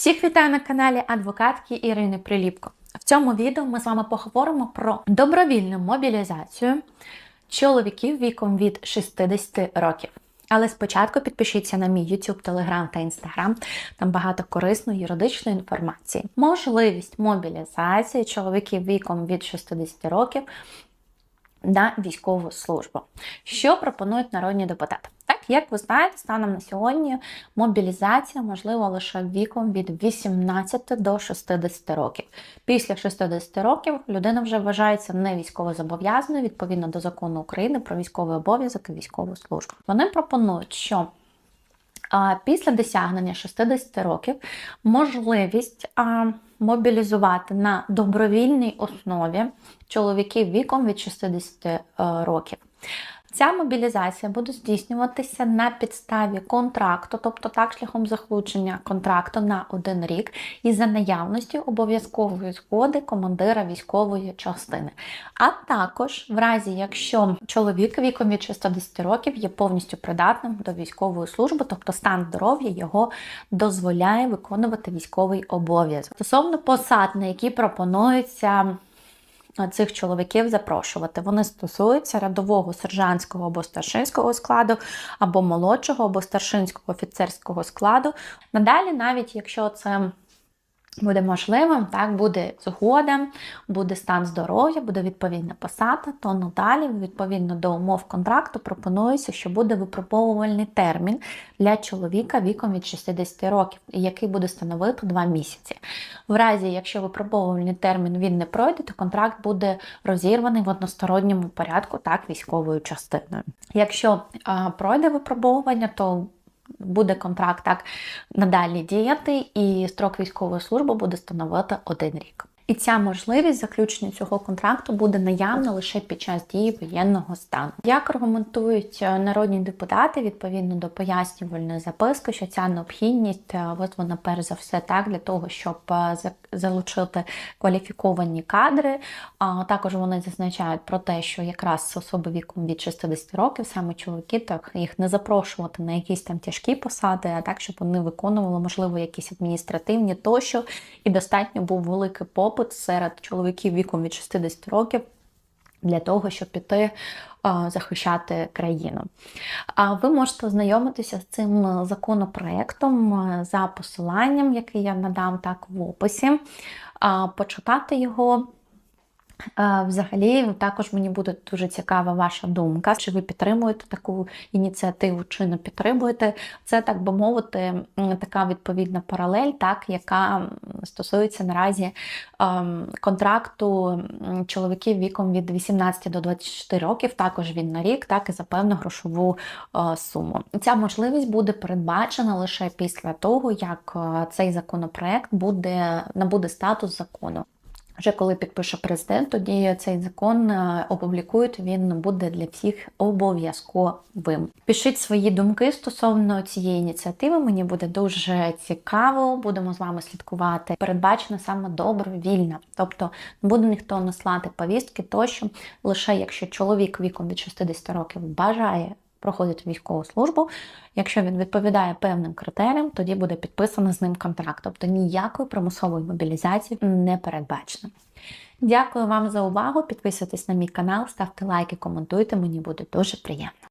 Всіх вітаю на каналі адвокатки Ірини Приліпко. В цьому відео ми з вами поговоримо про добровільну мобілізацію чоловіків віком від 60 років. Але спочатку підпишіться на мій YouTube, Telegram та Instagram. Там багато корисної юридичної інформації. Можливість мобілізації чоловіків віком від 60 років на військову службу. Що пропонують народні депутати? Так, як ви знаєте, станом на сьогодні мобілізація можлива лише віком від 18 до 60 років. Після 60 років людина вже вважається не військовозобов'язаною відповідно до закону України про військовий обов'язок і військову службу. Вони пропонують, що після досягнення 60 років можливість мобілізувати на добровільній основі чоловіків віком від 60 е, років. Ця мобілізація буде здійснюватися на підставі контракту, тобто так шляхом заключення контракту на один рік, і за наявності обов'язкової згоди командира військової частини. А також в разі, якщо чоловік віком від 60 років є повністю придатним до військової служби, тобто стан здоров'я його дозволяє виконувати військовий обов'язок. Стосовно посад, на які пропонуються цих чоловіків запрошувати. Вони стосуються рядового сержантського або старшинського складу, або молодшого або старшинського офіцерського складу. Надалі, навіть якщо це буде можливим, так буде згода, буде стан здоров'я, буде відповідна посада, то надалі, відповідно до умов контракту, пропонується, що буде випробовувальний термін для чоловіка віком від 60 років, який буде становити 2 місяці. В разі, якщо випробовувальний термін він не пройде, то контракт буде розірваний в односторонньому порядку, так, військовою частиною. Якщо а, пройде випробовування, то буде контракт так надалі діяти, і строк військової служби буде становити один рік. І ця можливість заключення цього контракту буде наявна лише під час дії воєнного стану. Як аргументують е, народні депутати відповідно до пояснювальної записки, що ця необхідність е, визвана перш за все так для того, щоб е, залучити кваліфіковані кадри. А також вони зазначають про те, що якраз особи віком від 60 років, саме чоловіки, так їх не запрошувати на якісь там тяжкі посади, а так, щоб вони виконували, можливо, якісь адміністративні тощо, і достатньо був великий попит серед чоловіків віком від 60 років для того, щоб піти захищати країну. А ви можете ознайомитися з цим законопроектом за посиланням, яке я надам так в описі, почитати його. Взагалі, також мені буде дуже цікава ваша думка, чи ви підтримуєте таку ініціативу, чи не підтримуєте. Це, так би мовити, така відповідна паралель, так, яка стосується наразі контракту чоловіків віком від 18 до 24 років, також він на рік, так і за певну грошову суму. Ця можливість буде передбачена лише після того, як цей законопроект буде набуде статус закону. Вже коли підпише президент, тоді цей закон е, опублікують, він буде для всіх обов'язковим. Пишіть свої думки стосовно цієї ініціативи. Мені буде дуже цікаво. Будемо з вами слідкувати. Передбачена саме добровільна, тобто не буде ніхто наслати повістки, тощо лише якщо чоловік віком від 60 років бажає проходить військову службу. Якщо він відповідає певним критеріям, тоді буде підписано з ним контракт. Тобто ніякої примусової мобілізації не передбачено. Дякую вам за увагу. Підписуйтесь на мій канал, ставте лайки, коментуйте, мені буде дуже приємно.